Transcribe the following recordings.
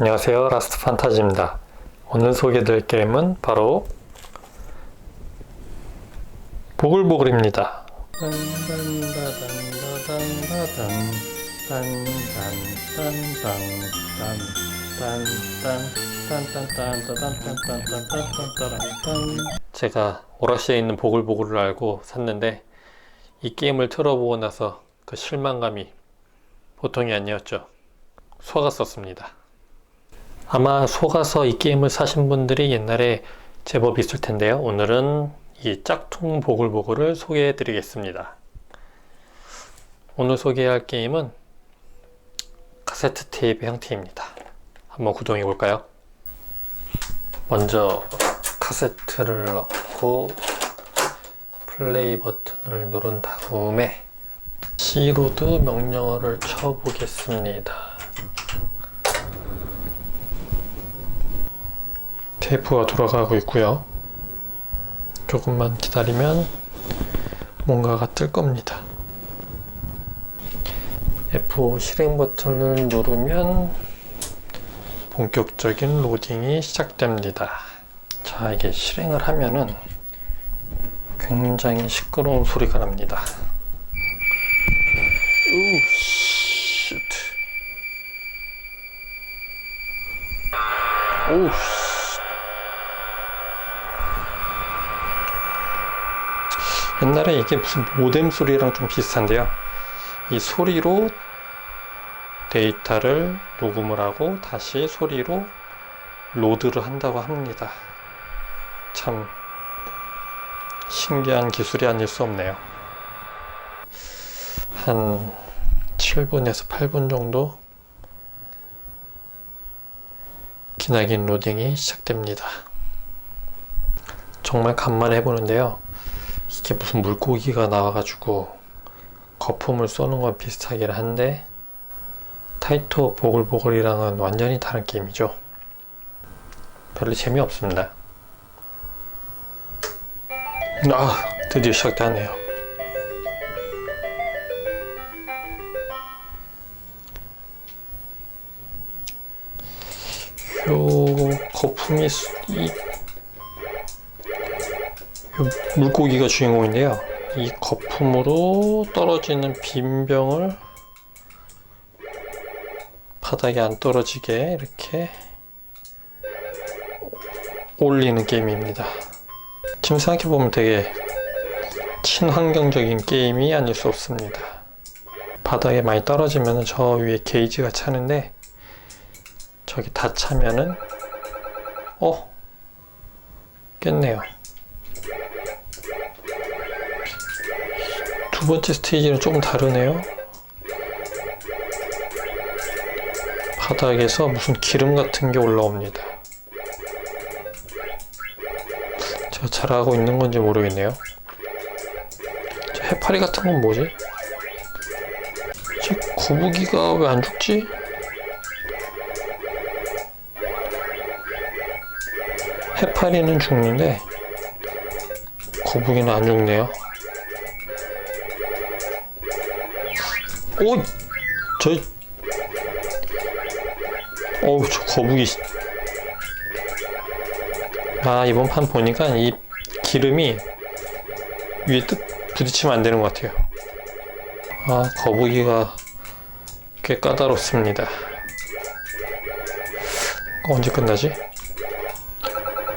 안녕하세요. 라스트 판타지입니다. 오늘 소개해드릴 게임은 바로 보글보글입니다. 제가 오락실에 있는 보글보글을 알고 샀는데 이 게임을 틀어보고 나서 그 실망감이 보통이 아니었죠. 속았었습니다 아마 속아서 이 게임을 사신 분들이 옛날에 제법 있을 텐데요. 오늘은 이 짝퉁 보글보글을 소개해 드리겠습니다. 오늘 소개할 게임은 카세트 테이프 형태입니다. 한번 구동해 볼까요? 먼저 카세트를 넣고 플레이 버튼을 누른 다음에 C로드 명령어를 쳐보겠습니다. 테이프가 돌아가고 있고요. 조금만 기다리면 뭔가가 뜰 겁니다. F5 실행 버튼을 누르면 본격적인 로딩이 시작됩니다. 자, 이게 실행을 하면은 굉장히 시끄러운 소리가 납니다. 우, 쉣. 오우, 옛날에 이게 무슨 모뎀 소리랑 좀 비슷한데요. 이 소리로 데이터를 녹음을 하고 다시 소리로 로드를 한다고 합니다. 참 신기한 기술이 아닐 수 없네요. 한 7분에서 8분 정도 기나긴 로딩이 시작됩니다. 정말 간만에 해보는데요. 이게 무슨 물고기가 나와가지고 거품을 쏘는 건 비슷하긴 한데 타이토 보글보글이랑은 완전히 다른 게임이죠. 별로 재미없습니다. 아, 드디어 시작되네요. 요 거품이 이 물고기가 주인공인데요. 이 거품으로 떨어지는 빈 병을 바닥에 안 떨어지게 이렇게 올리는 게임입니다. 지금 생각해보면 되게 친환경적인 게임이 아닐 수 없습니다. 바닥에 많이 떨어지면 저 위에 게이지가 차는데 저기 다 차면은 어? 깼네요. 두 번째 스테이지는 조금 다르네요. 바닥에서 무슨 기름 같은 게 올라옵니다. 제가 잘하고 있는 건지 모르겠네요. 저 해파리 같은 건 뭐지? 저 거북이가 왜 안 죽지? 해파리는 죽는데 거북이는 안 죽네요. 오! 저, 어우, 저 거북이. 아, 이번 판 보니까 이 기름이 위에 뜻 부딪히면 안 되는 것 같아요. 아, 거북이가 꽤 까다롭습니다. 언제 끝나지?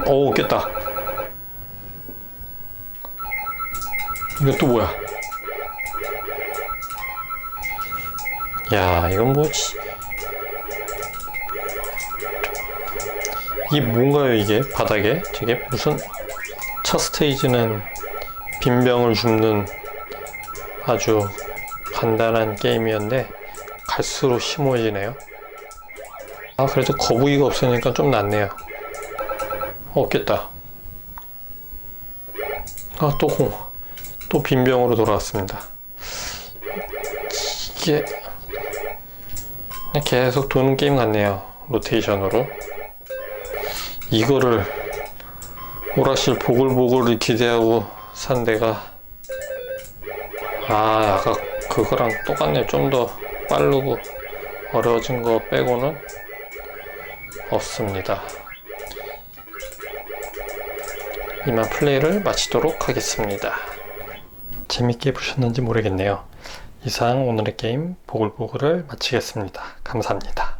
어우, 깼다. 이거 또 뭐야? 야, 이건 뭐지? 이게 뭔가요, 이게? 바닥에? 저게 무슨 첫 스테이지는 빈병을 줍는 아주 간단한 게임이었는데 갈수록 심오해지네요. 아, 그래도 거북이가 없으니까 좀 낫네요. 없겠다. 아, 또 공. 또 빈병으로 돌아왔습니다. 이게 계속 도는 게임 같네요. 로테이션으로. 이거를 오락실 보글보글을 기대하고 산 데가 아 아까 그거랑 똑같네 좀 더 빠르고 어려워진 거 빼고는 없습니다. 이만 플레이를 마치도록 하겠습니다. 재밌게 보셨는지 모르겠네요. 이상 오늘의 게임 보글보글을 마치겠습니다. 감사합니다.